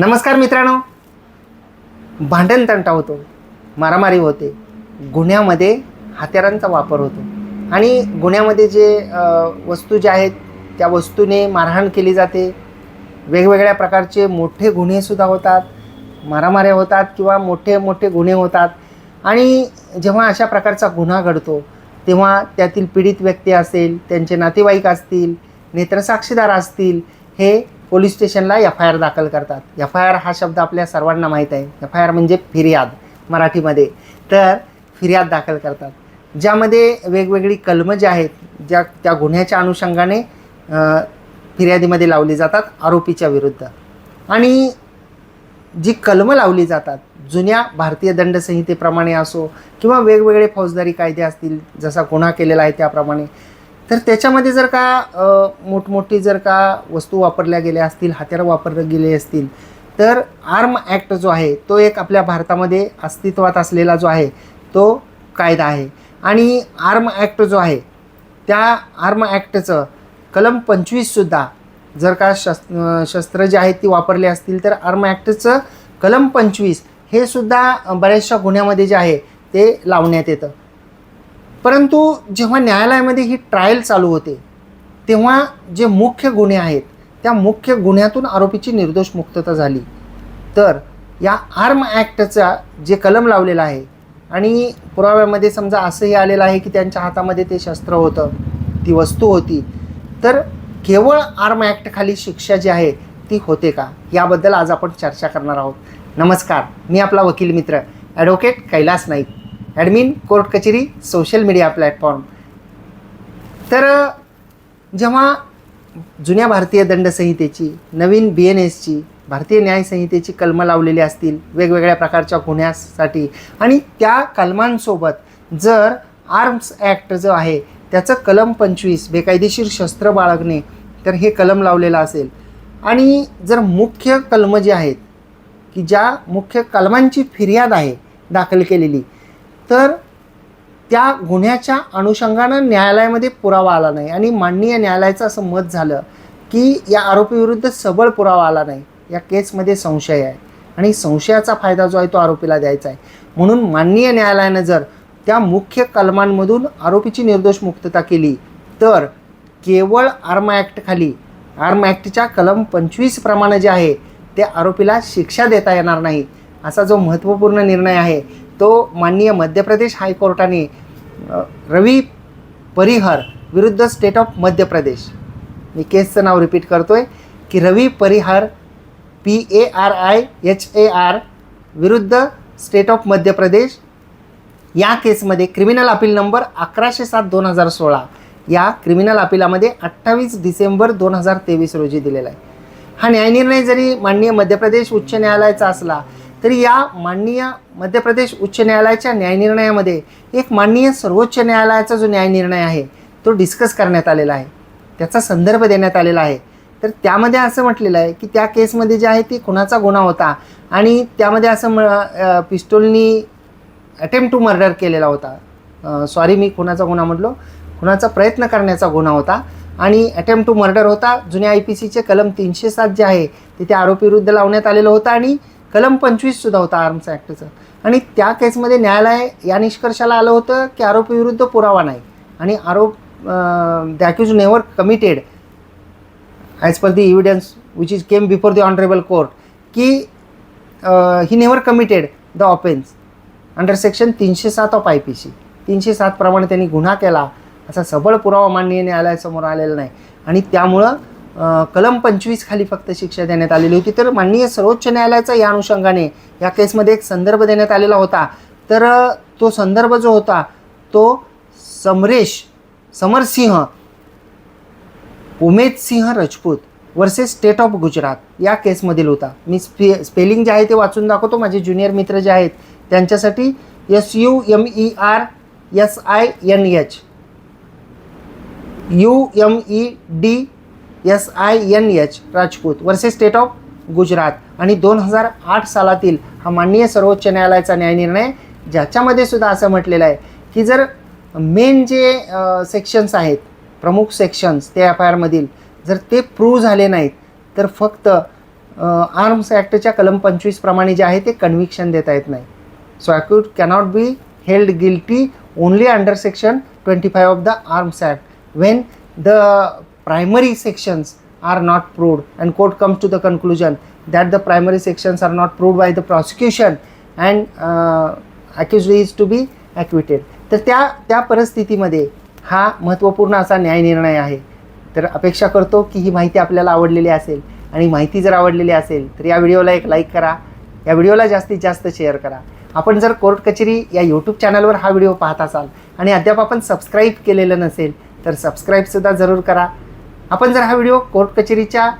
नमस्कार मित्रांनो. भांडण तंटा होतो मारामारी होते गुन्ह्यामध्ये हत्यारांचा वापर होतो आणि गुन्ह्यामध्ये जे वस्तू ज्या आहेत त्या वस्तूने मारहाण केली जाते. वेगवेगळ्या प्रकारचे मोठे गुन्हेसुद्धा होतात मारामाऱ्या होतात किंवा मोठे मोठे गुन्हे होतात. आणि जेव्हा अशा प्रकारचा गुन्हा घडतो तेव्हा त्यातील पीडित व्यक्ती असेल त्यांचे नातेवाईक असतील नेत्रसाक्षीदार असतील हे पोलीस स्टेशनला एफ आय आर दाखल करतात. एफ आय आर हा शब्द आपल्या सर्वांना माहीत आहे. एफ आय आर म्हणजे फिर्याद मराठीमध्ये. तर फिर्याद दाखल करतात. ज्यामध्ये वेगवेगळी कलमं जे आहेत ज्या त्या गुन्ह्याच्या अनुषंगाने फिर्यादीमध्ये लावली जातात आरोपीच्या विरुद्ध. आणि जी कलमं लावली जातात जुन्या भारतीय दंडसंहितेप्रमाणे असो किंवा वेगवेगळे फौजदारी कायदे असतील जसा गुन्हा केलेला आहे त्याप्रमाणे तर त्याच्यामध्ये जर का मोठमोठी जर का वस्तू वापरल्या गेल्या असतील हत्यारं वापरले गेले असतील तर आर्म ॲक्ट जो आहे तो एक आपल्या भारतामध्ये अस्तित्वात असलेला जो आहे तो कायदा आहे. आणि आर्म ॲक्ट जो आहे त्या आर्म ॲक्टचं कलम पंचवीससुद्धा जर का शस् शस्त्र जे आहेत ती वापरली असतील तर आर्म ॲक्टचं कलम पंचवीस हे सुद्धा बऱ्याचशा गुन्ह्यामध्ये जे आहे ते लावण्यात येतं. परंतु जेव्हा न्यायालयामध्ये ही ट्रायल चालू होते तेव्हा जे मुख्य गुन्हे आहेत त्या मुख्य गुन्ह्यातून आरोपीची निर्दोष मुक्तता झाली. तर या आर्म ॲक्टचा जे कलम लावलेला आहे आणि पुराव्यामध्ये समजा असंही आलेलं आहे की त्यांच्या हातामध्ये ते शस्त्र होतं ती वस्तू होती तर केवळ आर्म ॲक्टखाली शिक्षा जी आहे ती होते का? याबद्दल आज आपण चर्चा करणार आहोत. नमस्कार मी आपला वकील मित्र advocate Kailas Naik. Admin court Kacheri social media platform तर जेव्हा जुन्या भारतीय दंडसंहितेची नवीन बी एन एसची भारतीय न्यायसंहितेची कलमं लावलेली असतील वेगवेगळ्या प्रकारच्या गुन्ह्यासाठी आणि त्या कलमांसोबत जर आर्म्स ॲक्ट जो आहे त्याचं कलम पंचवीस बेकायदेशीर शस्त्र बाळगणे तर हे कलम लावलेलं असेल. आणि जर मुख्य कलमं जी आहेत की ज्या मुख्य कलमांची फिर्याद आहे दाखल केलेली तर त्या गुन्ह्याच्या अनुषंगानं न्यायालयामध्ये पुरावा आला नाही. आणि माननीय न्यायालयाचं असं मत झालं की या आरोपीविरुद्ध सबळ पुरावा आला नाही. या केसमध्ये संशय आहे. आणि संशयाचा फायदा जो आहे तो आरोपीला द्यायचा आहे. म्हणून माननीय न्यायालयानं जर त्या मुख्य कलमांमधून आरोपीची निर्दोष मुक्तता केली तर केवळ आर्म ॲक्टखाली आर्म ॲक्टच्या कलम पंचवीस प्रमाणे जे आहे ते आरोपीला शिक्षा देता येणार नाही असा जो महत्त्वपूर्ण निर्णय आहे तो माननीय मध्य प्रदेश हायकोर्टाने रवी परिहर विरुद्ध state of Madhya Pradesh. Me केसचं now repeat करतो आहे की Ravi Parihar P A R I H A R विरुद्ध स्टेट ऑफ मध्य प्रदेश या केसमध्ये क्रिमिनल अपील नंबर अकराशे सात दोन हजार सोळा या क्रिमिनल अपिलामध्ये अठ्ठावीस डिसेंबर दोन हजार तेवीस रोजी दिलेला आहे. हा न्यायनिर्णय जरी माननीय मध्य प्रदेश उच्च न्यायालयाचा असला तरी या माननीय मध्य प्रदेश उच्च न्यायालयाच्या न्यायनिर्णयामध्ये एक माननीय सर्वोच्च न्यायालयाचा जो न्यायनिर्णय आहे तो डिस्कस करण्यात आलेला आहे. त्याचा संदर्भ देण्यात आलेला आहे. तर त्यामध्ये असं म्हटलेलं आहे की त्या केसमध्ये जे आहे ती खुनाचा गुन्हा होता आणि त्यामध्ये असं म पिस्टोलनी अटेम्प्ट टू मर्डर केलेला होता. सॉरी मी खुनाचा गुन्हा म्हटलो. खुनाचा प्रयत्न करण्याचा गुन्हा होता आणि अटेम्प्ट टू मर्डर होता. जुन्या आय पी सीचे कलम तीनशे सात जे आहे ते त्या आरोपीविरुद्ध लावण्यात आलेलं होतं आणि कलम पंचवीससुद्धा होता आर्म्स ॲक्टचं आणि त्या केसमध्ये न्यायालय या निष्कर्षाला आलं होतं की आरोपीविरुद्ध पुरावा नाही. आणि आरोप the accused never committed as per the evidence which is came before the honourable court की he never committed the offence under section तीनशे सात ऑफ आय पी सी तीनशे सातप्रमाणे त्यांनी गुन्हा केला. असा सबळ पुरावा माननीय न्यायालयासमोर आलेला नाही. आणि त्यामुळं कलम पंचवीस खाली फक्त शिक्षा देण्यात आलेली होती. तर माननीय सर्वोच्च न्यायालयाचा या अनुषंगाने या केसमध्ये एक संदर्भ देण्यात आलेला होता. तर तो संदर्भ जो होता तो Samresh Samarsinh Umed Singh Rajput versus state of Gujarat या केसमधील होता. मी स्पे स्पेलिंग जे आहे ते वाचून दाखवतो. माझे ज्युनियर मित्र जे आहेत त्यांच्यासाठी S U M E R S I N H U M E D S I N H Rajput versus state of Gujarat. आणि दोन हजार आठ सालातील हा माननीय सर्वोच्च न्यायालयाचा न्यायनिर्णय ज्याच्यामध्ये सुद्धा असं म्हटलेलं आहे की जर मेन जे सेक्शन्स आहेत प्रमुख सेक्शन्स ते एफ आय आरमधील जर ते प्रूव्ह झाले नाहीत तर फक्त आर्म्स ॲक्टच्या कलम पंचवीसप्रमाणे जे आहे ते कन्व्हिक्शन देता येत नाही. So accused cannot be held guilty only under section twenty five of the arms act when the primary sections are not proved. And court comes to the conclusion that the primary sections are not proved by the prosecution and uh, accused is to be acquitted. तर त्या त्या परिस्थितीमध्ये हा महत्त्वपूर्ण असा न्यायनिर्णय आहे. तर अपेक्षा करतो की ही माहिती आपल्याला आवडलेली असेल आणि माहिती जर आवडलेली असेल तर या व्हिडिओला एक लाईक करा या व्हिडिओला जास्तीत जास्त शेअर करा. आपण जर कोर्ट कचेरी या यूट्यूब चॅनलवर हा व्हिडिओ पाहत असाल आणि अद्याप आपण सबस्क्राईब केलेलं नसेल तर सबस्क्राईबसुद्धा जरूर करा. आपण जर हा व्हिडिओ कोर्ट कचेरीच्या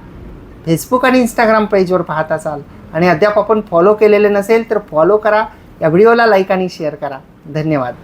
फेसबुक आणि इंस्टाग्राम पेजवर पाहत असाल आणि अद्याप आपण फॉलो केलेले नसेल तर फॉलो करा. या व्हिडिओला लाईक आणि शेअर करा. धन्यवाद.